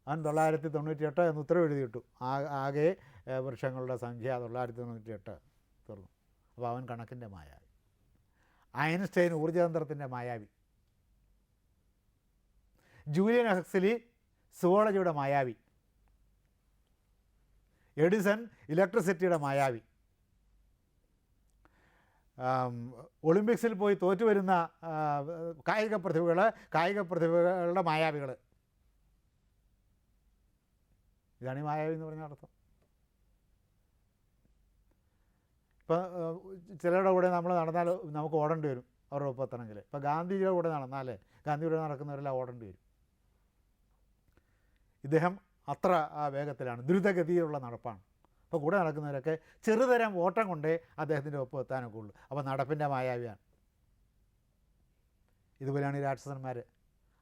അവൻ തൊള്ളായിരത്തി തൊണ്ണൂറ്റി എട്ട് എന്ന് ഉത്തരം എഴുതിയിട്ടു. ആ- ആകെ വൃക്ഷങ്ങളുടെ സംഖ്യ തൊള്ളായിരത്തി തൊണ്ണൂറ്റി എട്ട് തീർന്നു അപ്പോൾ അവൻ കണക്കിന്റെ മായാവി. ഐൻസ്റ്റൈൻ ഊർജതന്ത്രത്തിന്റെ മായാവി. ജൂലിയൻ ഹക്സലി സുവോളജിയുടെ മായാവി. എഡിസൺ ഇലക്ട്രിസിറ്റിയുടെ മായാവി. ഒളിമ്പിക്സിൽ പോയി തോറ്റു വരുന്ന കായിക പ്രതിഭകൾ കായിക പ്രതിഭകളുടെ മായാവികൾ. ഇതാണ് ഈ മായാവി എന്ന് പറഞ്ഞ അർത്ഥം. ഇപ്പം ചിലരുടെ കൂടെ നമ്മൾ നടന്നാൽ നമുക്ക് ഓടേണ്ടി വരും അവരുടെ ഒപ്പത്തണമെങ്കിൽ ഇപ്പം ഗാന്ധിജിയുടെ കൂടെ നടന്നാലേ ഗാന്ധിയുടെ നടക്കുന്നവരെല്ലാം ഓടേണ്ടി വരും. ഇദ്ദേഹം അത്ര ആ വേഗത്തിലാണ്. ദ്രുതഗതിയിലുള്ള നടപ്പാണ്. അപ്പോൾ കൂടെ നടക്കുന്നവരൊക്കെ ചെറുതരം ഓട്ടം കൊണ്ടേ അദ്ദേഹത്തിന്റെ ഒപ്പം എത്താനൊക്കെ ഉള്ളൂ. അപ്പോൾ നടപ്പിന്റെ മായാവിയാണ്. ഇതുപോലെയാണ് ഈ രാക്ഷസന്മാർ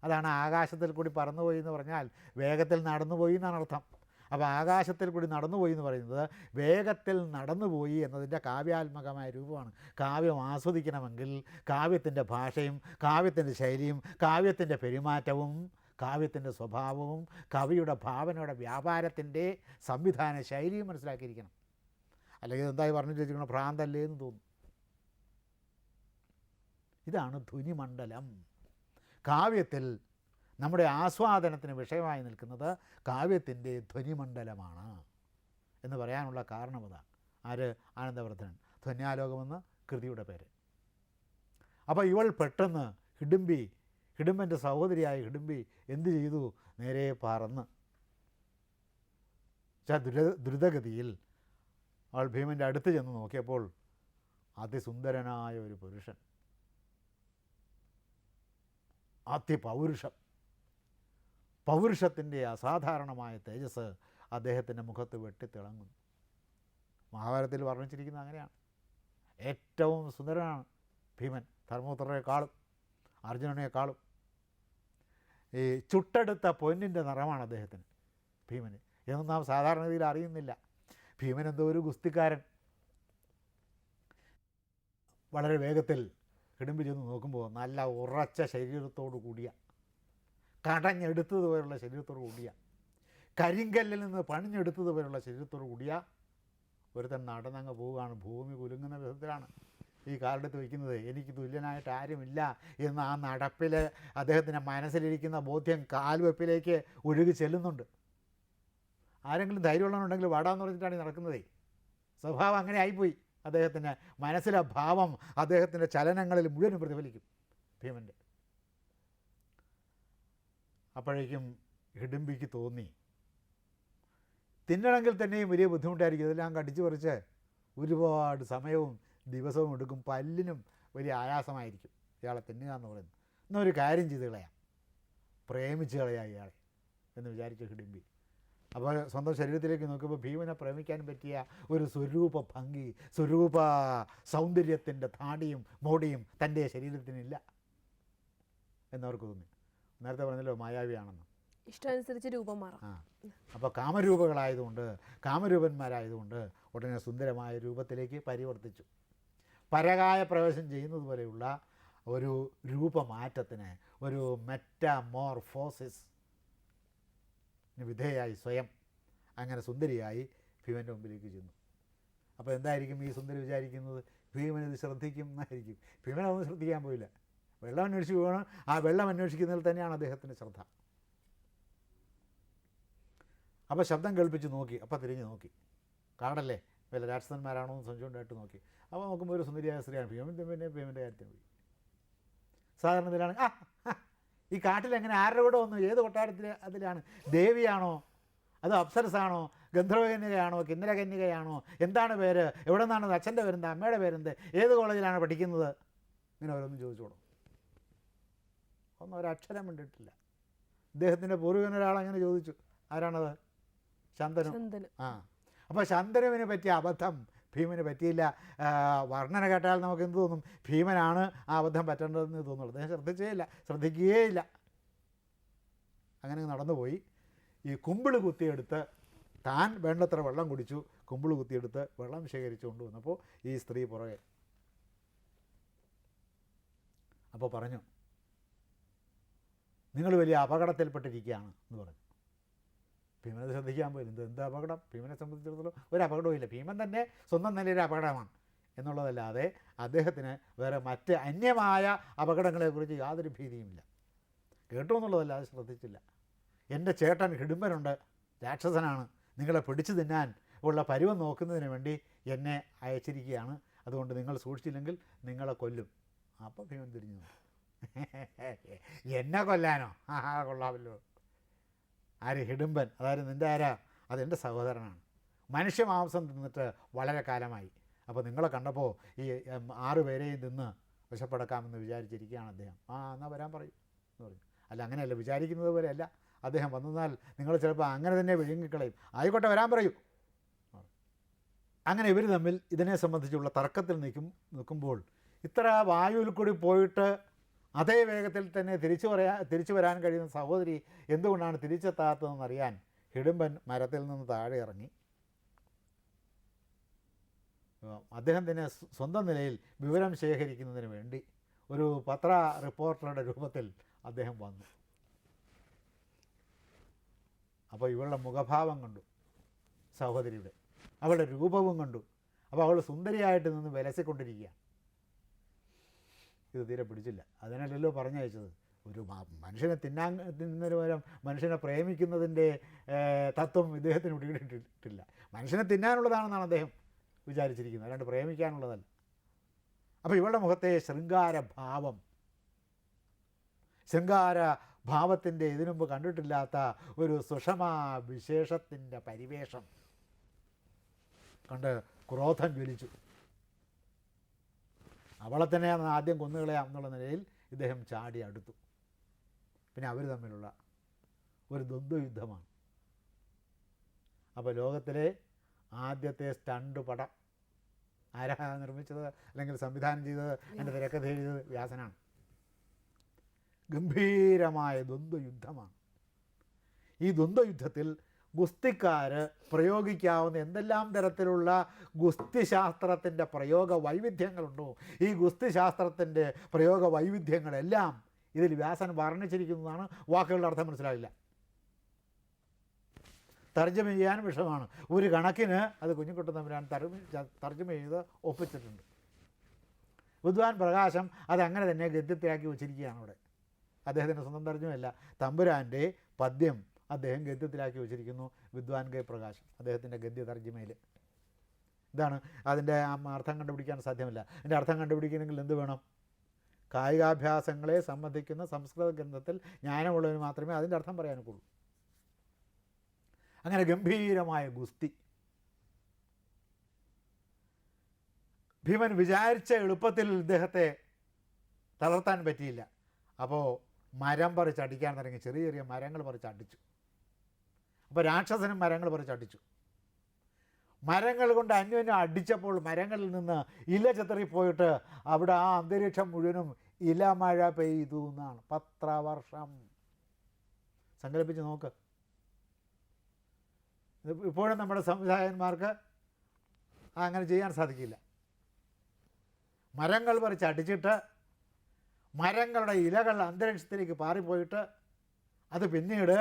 അതാണ് ആകാശത്തിൽ കൂടി പറന്നുപോയി എന്ന് പറഞ്ഞാൽ വേഗത്തിൽ നടന്നുപോയി എന്നാണ് അർത്ഥം. അപ്പോൾ ആകാശത്തിൽ കൂടി നടന്നുപോയി എന്ന് പറയുന്നത് വേഗത്തിൽ നടന്നുപോയി എന്നതിന്റെ കാവ്യാത്മകമായ രൂപമാണ്. കാവ്യം ആസ്വദിക്കണമെങ്കിൽ കാവ്യത്തിന്റെ ഭാഷയും കാവ്യത്തിന്റെ ശൈലിയും കാവ്യത്തിന്റെ പെരുമാറ്റവും കാവ്യത്തിന്റെ സ്വഭാവവും കവിയുടെ ഭാവനയുടെ വ്യാപാരത്തിന്റെ സംവിധാന ശൈലിയും മനസ്സിലാക്കിയിരിക്കണം. അല്ലെങ്കിൽ എന്തായി പറഞ്ഞു വെച്ചിരിക്കണം ഭ്രാന്തല്ലേ എന്ന് തോന്നും. ഇതാണ് ധ്വനിമണ്ഡലം. കാവ്യത്തിൽ നമ്മുടെ ആസ്വാദനത്തിന് വിഷയമായി നിൽക്കുന്നത് കാവ്യത്തിന്റെ ധ്വനിമണ്ഡലമാണ് എന്ന് പറയാനുള്ള കാരണം അതാണ് ആര്? ആനന്ദവർദ്ധനൻ. ധ്വന്യാലോകമെന്ന് കൃതിയുടെ പേര്. അപ്പോൾ ഇവൾ പെട്ടെന്ന് ഹിഡുംബി ഹിഡുമ്പന്റെ സഹോദരിയായ ഹിഡുംബി എന്ത് ചെയ്തു? നേരെ പറന്ന്. വെച്ചാൽ ദുര ദ്രുതഗതിയിൽ അവൾ ഭീമന്റെ അടുത്ത് ചെന്ന് നോക്കിയപ്പോൾ അതിസുന്ദരനായ ഒരു പുരുഷൻ. അതിപൗരുഷം. പൗരുഷത്തിന്റെ അസാധാരണമായ തേജസ് അദ്ദേഹത്തിന്റെ മുഖത്ത് വെട്ടിത്തിളങ്ങുന്നു. മഹാഭാരതത്തിൽ വർണിച്ചിരിക്കുന്നത് അങ്ങനെയാണ്. ഏറ്റവും സുന്ദരനാണ് ഭീമൻ ധർമ്മപുത്രരെക്കാളും അർജുനനേക്കാളും. ഈ ചുട്ടെടുത്ത പൊന്നിന്റെ നിറമാണ് അദ്ദേഹത്തിന് ഭീമന്. ഇതൊന്നും നാം സാധാരണഗതിയിൽ അറിയുന്നില്ല. ഭീമൻ എന്തോ ഒരു ഗുസ്തിക്കാരൻ. വളരെ വേഗത്തിൽ കിടുമ്പി ചെന്ന് നോക്കുമ്പോൾ നല്ല ഉറച്ച ശരീരത്തോടു കൂടിയ കടഞ്ഞെടുത്തതുപോലുള്ള ശരീരത്തോടു കൂടിയ. കരിങ്കല്ലിൽ നിന്ന് പണിഞ്ഞെടുത്തതുപോലുള്ള ശരീരത്തോടു കൂടിയ ഒരുത്തൻ നടന്നങ്ങ് പോവുകയാണ്. ഭൂമി കുലുങ്ങുന്ന വിധത്തിലാണ് ഈ കാലെടുത്ത് വയ്ക്കുന്നത്. എനിക്ക് തുല്യനായിട്ട് ആരുമില്ല എന്ന് ആ നടപ്പിൽ അദ്ദേഹത്തിന്റെ മനസ്സിലിരിക്കുന്ന ബോധ്യം കാൽവെപ്പിലേക്ക് ഒഴുകി ചെല്ലുന്നുണ്ട്. ആരെങ്കിലും ധൈര്യമുള്ളവനുണ്ടെങ്കിൽ വാടാന്ന് പറഞ്ഞിട്ടാണ് ഈ നടക്കുന്നതേ. സ്വഭാവം അങ്ങനെ ആയിപ്പോയി. അദ്ദേഹത്തിന്റെ മനസ്സിലെ ഭാവം അദ്ദേഹത്തിന്റെ ചലനങ്ങളിൽ മുഴുവനും പ്രതിഫലിക്കും. ഭീമന്റെ അപ്പോഴേക്കും ഹിഡിംബിക്ക് തോന്നി. തിന്നണമെങ്കിൽ തന്നെയും വലിയ ബുദ്ധിമുട്ടായിരിക്കും. ഇതെല്ലാം കടിച്ചു പറിച്ച് ഒരുപാട് സമയവും ദിവസവും എടുക്കും. പല്ലിനും വലിയ ആയാസമായിരിക്കും ഇയാളെ തിന്നുക എന്ന് പറയുന്നത്. എന്നാൽ ഒരു കാര്യം ചെയ്ത് കളയാം. പ്രേമിച്ച് കളയാം ഇയാളെ എന്ന് വിചാരിച്ചു ഹിഡംബി അപ്പോൾ സ്വന്തം ശരീരത്തിലേക്ക് നോക്കുമ്പോൾ ഭീമനെ പ്രേമിക്കാൻ പറ്റിയ ഒരു സ്വരൂപ ഭംഗി സ്വരൂപ സൗന്ദര്യത്തിന്റെ താടിയും മോടിയും തന്റെ ശരീരത്തിനില്ല എന്നവർക്ക് തോന്നി. നേരത്തെ പറഞ്ഞല്ലോ മായാവിയാണെന്ന്. ഇഷ്ടമനുസരിച്ച് രൂപം മാറാം. ആ. അപ്പോൾ കാമരൂപകളായതുകൊണ്ട് കാമരൂപന്മാരായതുകൊണ്ട് ഉടനെ സുന്ദരമായ രൂപത്തിലേക്ക് പരിവർത്തിച്ചു. പരകായ പ്രവേശം ചെയ്യുന്നത് പോലെയുള്ള ഒരു രൂപമാറ്റത്തിന് ഒരു മെറ്റാമോർഫോസിസ് വിധേയായി സ്വയം അങ്ങനെ സുന്ദരിയായി ഭീമന്റെ മുമ്പിലേക്ക് ചെന്നു. അപ്പോൾ എന്തായിരിക്കും ഈ സുന്ദരി വിചാരിക്കുന്നത്? ഭീമൻ ഇത് ശ്രദ്ധിക്കും എന്നായിരിക്കും. ഭീമൻ അതൊന്നും ശ്രദ്ധിക്കാൻ പോയില്ല. വെള്ളം അന്വേഷിച്ച് പോകണം. ആ വെള്ളം അന്വേഷിക്കുന്നതിൽ തന്നെയാണ് അദ്ദേഹത്തിന്റെ ശ്രദ്ധ. അപ്പോൾ ശബ്ദം കേൾപ്പിച്ച് നോക്കി. അപ്പോൾ തിരിഞ്ഞ് നോക്കി. കാടല്ലേ? വല്ല രാക്ഷസന്മാരാണോ എന്ന് സംശയമുണ്ടായിട്ട് നോക്കി. അപ്പോൾ നോക്കുമ്പോൾ ഒരു സുന്ദരിയായ സ്ത്രീയാണ്. ഭീമൻ പിന്നെ ഭീമന്റെ കാര്യത്തിന് പോയി. സാധാരണ ഇതിലാണ്. ആ ആ, ഈ കാട്ടിൽ എങ്ങനെ ആരുടെ കൂടെ വന്നു? ഏത് കൊട്ടാരത്തിൽ അതിലാണ്? ദേവിയാണോ? അത് അപ്സരസാണോ? ഗന്ധർവകന്യകയാണോ? കിന്നരകന്യകയാണോ? എന്താണ് പേര്? എവിടെ നിന്നാണ്? അച്ഛന്റെ പേരെന്താ? അമ്മയുടെ പേരെന്ത്? ഏത് കോളേജിലാണ് പഠിക്കുന്നത്? ഇങ്ങനെ ഓരോന്നും ചോദിച്ചോളൂ ഒന്നും ഒരക്ഷരം കണ്ടിട്ടില്ല ഇദ്ദേഹത്തിന്റെ പൂർവികനൊരാളങ്ങനെ ചോദിച്ചു. ആരാണത്? ശാന്തനു. ആ. അപ്പോൾ ശന്തനുവിനെ പറ്റിയ അബദ്ധം ഭീമന് പറ്റിയില്ല. വർണന കേട്ടാൽ നമുക്ക് എന്ത് തോന്നും? ഭീമനാണ് ആ അബദ്ധം പറ്റേണ്ടതെന്ന് തോന്നുള്ളൂ. അദ്ദേഹം ശ്രദ്ധിച്ചേയില്ല ശ്രദ്ധിക്കുകയില്ല അങ്ങനെ നടന്നുപോയി. ഈ കുമ്പിൾ കുത്തിയെടുത്ത് താൻ വേണ്ടത്ര വെള്ളം കുടിച്ചു. കുമ്പിൾ കുത്തിയെടുത്ത് വെള്ളം ശേഖരിച്ചു കൊണ്ടുവന്നപ്പോൾ ഈ സ്ത്രീ പുറകെ. അപ്പോൾ പറഞ്ഞു നിങ്ങൾ വലിയ അപകടത്തിൽപ്പെട്ടിരിക്കുകയാണ് എന്ന് പറഞ്ഞു. ഭീമനെ ശ്രദ്ധിക്കാൻ പോയി. എന്ത് എന്ത് അപകടം? ഭീമനെ സംബന്ധിച്ചിടത്തോളം ഒരു അപകടവും ഇല്ല. ഭീമൻ തന്നെ സ്വന്തം നിലയിൽ അപകടമാണ് എന്നുള്ളതല്ലാതെ അദ്ദേഹത്തിന് വേറെ മറ്റ് അന്യമായ അപകടങ്ങളെക്കുറിച്ച് യാതൊരു ഭീതിയുമില്ല. കേട്ടു എന്നുള്ളതല്ലാതെ ശ്രദ്ധിച്ചില്ല. എന്റെ ചേട്ടൻ ഹിടുമ്പനുണ്ട് രാക്ഷസനാണ്. നിങ്ങളെ പിടിച്ചു തിന്നാൻ ഉള്ള പരുവം നോക്കുന്നതിന് വേണ്ടി എന്നെ അയച്ചിരിക്കുകയാണ്. അതുകൊണ്ട് നിങ്ങൾ സൂക്ഷിച്ചില്ലെങ്കിൽ നിങ്ങളെ കൊല്ലും. അപ്പോൾ ഭീമൻ തിരിഞ്ഞു നോക്കി. എന്നെ കൊല്ലാനോ? ആ കൊള്ളാമല്ലോ. ആര്? ഹിഡുമ്പൻ അതായത് നിന്റെ ആരാ? അതെന്റെ സഹോദരനാണ്. മനുഷ്യ മാംസം തിന്നിട്ട് വളരെ കാലമായി. അപ്പോൾ നിങ്ങളെ കണ്ടപ്പോൾ ഈ ആറ് പേരെയും തിന്ന് വിശപ്പടക്കാമെന്ന് വിചാരിച്ചിരിക്കുകയാണ് അദ്ദേഹം. ആ എന്നാൽ വരാൻ പറയും എന്ന് പറഞ്ഞു. അല്ല അങ്ങനെയല്ല. വിചാരിക്കുന്നത് പോലെയല്ല. അദ്ദേഹം വന്നാൽ നിങ്ങൾ ചിലപ്പോൾ അങ്ങനെ തന്നെ വിഴുങ്ങിക്കളയും. ആയിക്കോട്ടെ വരാൻ പറയൂ. അങ്ങനെ ഇവർ തമ്മിൽ ഇതിനെ സംബന്ധിച്ചുള്ള തർക്കത്തിൽ നിൽക്കും നിൽക്കുമ്പോൾ ഇത്ര വായുവിൽ കൂടി പോയിട്ട് അതേ വേഗത്തിൽ തന്നെ തിരിച്ചു പറയാ തിരിച്ചു വരാൻ കഴിയുന്ന സഹോദരി എന്തുകൊണ്ടാണ് തിരിച്ചെത്താത്തതെന്നറിയാൻ ഹിഡുമ്പൻ മരത്തിൽ നിന്ന് താഴെ ഇറങ്ങി. അദ്ദേഹം തന്നെ സ്വന്തം നിലയിൽ വിവരം ശേഖരിക്കുന്നതിന് വേണ്ടി ഒരു പത്ര റിപ്പോർട്ടറുടെ രൂപത്തിൽ അദ്ദേഹം വന്നു. അപ്പോൾ ഇവളുടെ മുഖഭാവം കണ്ടു സഹോദരിയുടെ. അവളുടെ രൂപവും കണ്ടു. അപ്പോൾ അവൾ സുന്ദരിയായിട്ട് നിന്ന് വിലസിക്കൊണ്ടിരിക്കുക ഇത് തീരെ പിടിച്ചില്ല. അതിനല്ലല്ലോ പറഞ്ഞയച്ചത്. ഒരു മനുഷ്യനെ തിന്നാൻ തിന്നതിന് പകരം മനുഷ്യനെ പ്രേമിക്കുന്നതിന്റെ തത്വം ഇദ്ദേഹത്തിന് പിടികിട്ടിട്ടില്ല. മനുഷ്യനെ തിന്നാനുള്ളതാണെന്നാണ് അദ്ദേഹം വിചാരിച്ചിരിക്കുന്നത്. അല്ലാണ്ട് പ്രേമിക്കാനുള്ളതല്ല. അപ്പോൾ ഇവളുടെ മുഖത്തെ ശൃംഗാരഭാവം ശൃംഗാര ഭാവത്തിന്റെ ഇതിനു മുമ്പ് കണ്ടിട്ടില്ലാത്ത ഒരു സുഷമാ വിശേഷത്തിന്റെ പരിവേഷം കണ്ട് ക്രോധം ജ്വലിച്ചു. അവളെ തന്നെയാണ് ആദ്യം കൊന്നുകളയാം എന്നുള്ള നിലയിൽ ഇദ്ദേഹം ചാടി അടുത്തു. പിന്നെ അവർ തമ്മിലുള്ള ഒരു ദ്വന്ദ്വയുദ്ധമാണ്. അപ്പോൾ ലോകത്തിലെ ആദ്യത്തെ സ്റ്റണ്ട് പടം ആരാ നിർമ്മിച്ചത് അല്ലെങ്കിൽ സംവിധാനം ചെയ്തത് എന്റെ തിരക്കഥ എഴുതിയത് വ്യാസനാണ്. ഗംഭീരമായ ദ്വന്ദ്വയുദ്ധമാണ്. ഈ ദ്വന്ദ്വയുദ്ധത്തിൽ ഗുസ്തിക്കാർ പ്രയോഗിക്കാവുന്ന എന്തെല്ലാം തരത്തിലുള്ള ഗുസ്തിശാസ്ത്രത്തിന്റെ പ്രയോഗ വൈവിധ്യങ്ങളുണ്ടോ? ഈ ഗുസ്തിശാസ്ത്രത്തിന്റെ പ്രയോഗ വൈവിധ്യങ്ങളെല്ലാം ഇതിൽ വ്യാസൻ വർണിച്ചിരിക്കുന്നതാണ്. വാക്കുകളുടെ അർത്ഥം മനസ്സിലാവില്ല തർജമ ചെയ്യാൻ വിഷമാണ് ഒരു കണക്കിന് അത് കുഞ്ഞിക്കുട്ടൻ തമ്പുരാൻ തർജമ ചെയ്ത് ഒപ്പിച്ചിട്ടുണ്ട്. വിദ്വാൻ പ്രകാശം അതങ്ങനെ തന്നെ ഗദ്യത്തിലാക്കി വച്ചിരിക്കുകയാണ് അവിടെ. അദ്ദേഹത്തിന്റെ സ്വന്തം തർജമല്ല തമ്പുരാന്റെ പദ്യം അദ്ദേഹം ഗദ്യത്തിലാക്കി വെച്ചിരിക്കുന്നു വിദ്വാൻ കെ പ്രകാശ് അദ്ദേഹത്തിന്റെ ഗദ്യ തർജിമയിൽ. ഇതാണ് അതിന്റെ അർത്ഥം കണ്ടുപിടിക്കാൻ സാധ്യമല്ല. അതിന്റെ അർത്ഥം കണ്ടുപിടിക്കണമെങ്കിൽ എന്ത് വേണം? കായികാഭ്യാസങ്ങളെ സംബന്ധിക്കുന്ന സംസ്കൃത ഗ്രന്ഥത്തിൽ ജ്ഞാനമുള്ളവന് മാത്രമേ അതിന്റെ അർത്ഥം പറയാനൊക്കുള്ളൂ അങ്ങനെ ഗംഭീരമായ ഗുസ്തി. ഭീമൻ വിചാരിച്ച എളുപ്പത്തിൽ ഇദ്ദേഹത്തെ തളർത്താൻ പറ്റിയില്ല. അപ്പോൾ മരം പറിച്ചടിക്കാൻ തുടങ്ങി. ചെറിയ ചെറിയ മരങ്ങൾ പറിച്ച് അടിച്ചു. അപ്പോൾ രാക്ഷസനും മരങ്ങൾ പറിച്ച് അടിച്ചു മരങ്ങൾ കൊണ്ട് അന്യോന്യം അടിച്ചപ്പോൾ മരങ്ങളിൽ നിന്ന് ഇല ചെത്തറിപ്പോയിട്ട് അവിടെ ആ അന്തരീക്ഷം മുഴുവനും ഇല മഴ പെയ്തു എന്നാണ്. പത്രവർഷം. സങ്കല്പിച്ച് നോക്ക്. ഇപ്പോഴും നമ്മുടെ സംവിധായകന്മാർക്ക് അങ്ങനെ ചെയ്യാൻ സാധിക്കില്ല. മരങ്ങൾ പറിച്ച് അടിച്ചിട്ട് മരങ്ങളുടെ ഇലകൾ അന്തരീക്ഷത്തിലേക്ക് പാറിപ്പോയിട്ട് അത് പിന്നീട്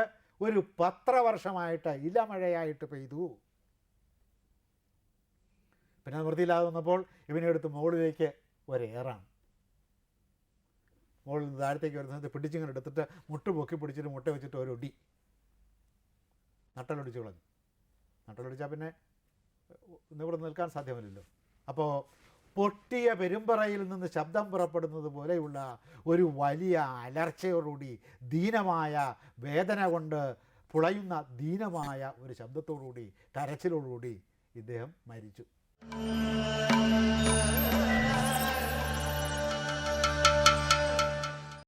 ഒരു പത്ര വർഷമായിട്ട് ഇലമഴയായിട്ട് പെയ്തു. പിന്നെ നിവൃത്തിയില്ലാതെ വന്നപ്പോൾ ഇവനെ എടുത്ത് മുകളിലേക്ക് ഒരേറാണ്. മുകളിൽ നിന്ന് താഴത്തേക്ക് വരുന്ന സമയത്ത് പിടിച്ചിങ്ങനെ എടുത്തിട്ട് മുട്ട് പൊക്കി പിടിച്ചിട്ട് മുട്ട വെച്ചിട്ട് ഒരൊടി നട്ടലൊടിച്ച് കളഞ്ഞു. നട്ടലൊടിച്ചാൽ പിന്നെ നിവിടെ നിൽക്കാൻ സാധ്യമല്ലല്ലോ. അപ്പോൾ പൊട്ടിയ പെരുമ്പറയിൽ നിന്ന് ശബ്ദം പുറപ്പെടുന്നത് പോലെയുള്ള ഒരു വലിയ അലർച്ചയോടുകൂടി ദീനമായ വേദന കൊണ്ട് പുളയുന്ന ദീനമായ ഒരു ശബ്ദത്തോടുകൂടി കരച്ചിലോടുകൂടി ഇദ്ദേഹം മരിച്ചു.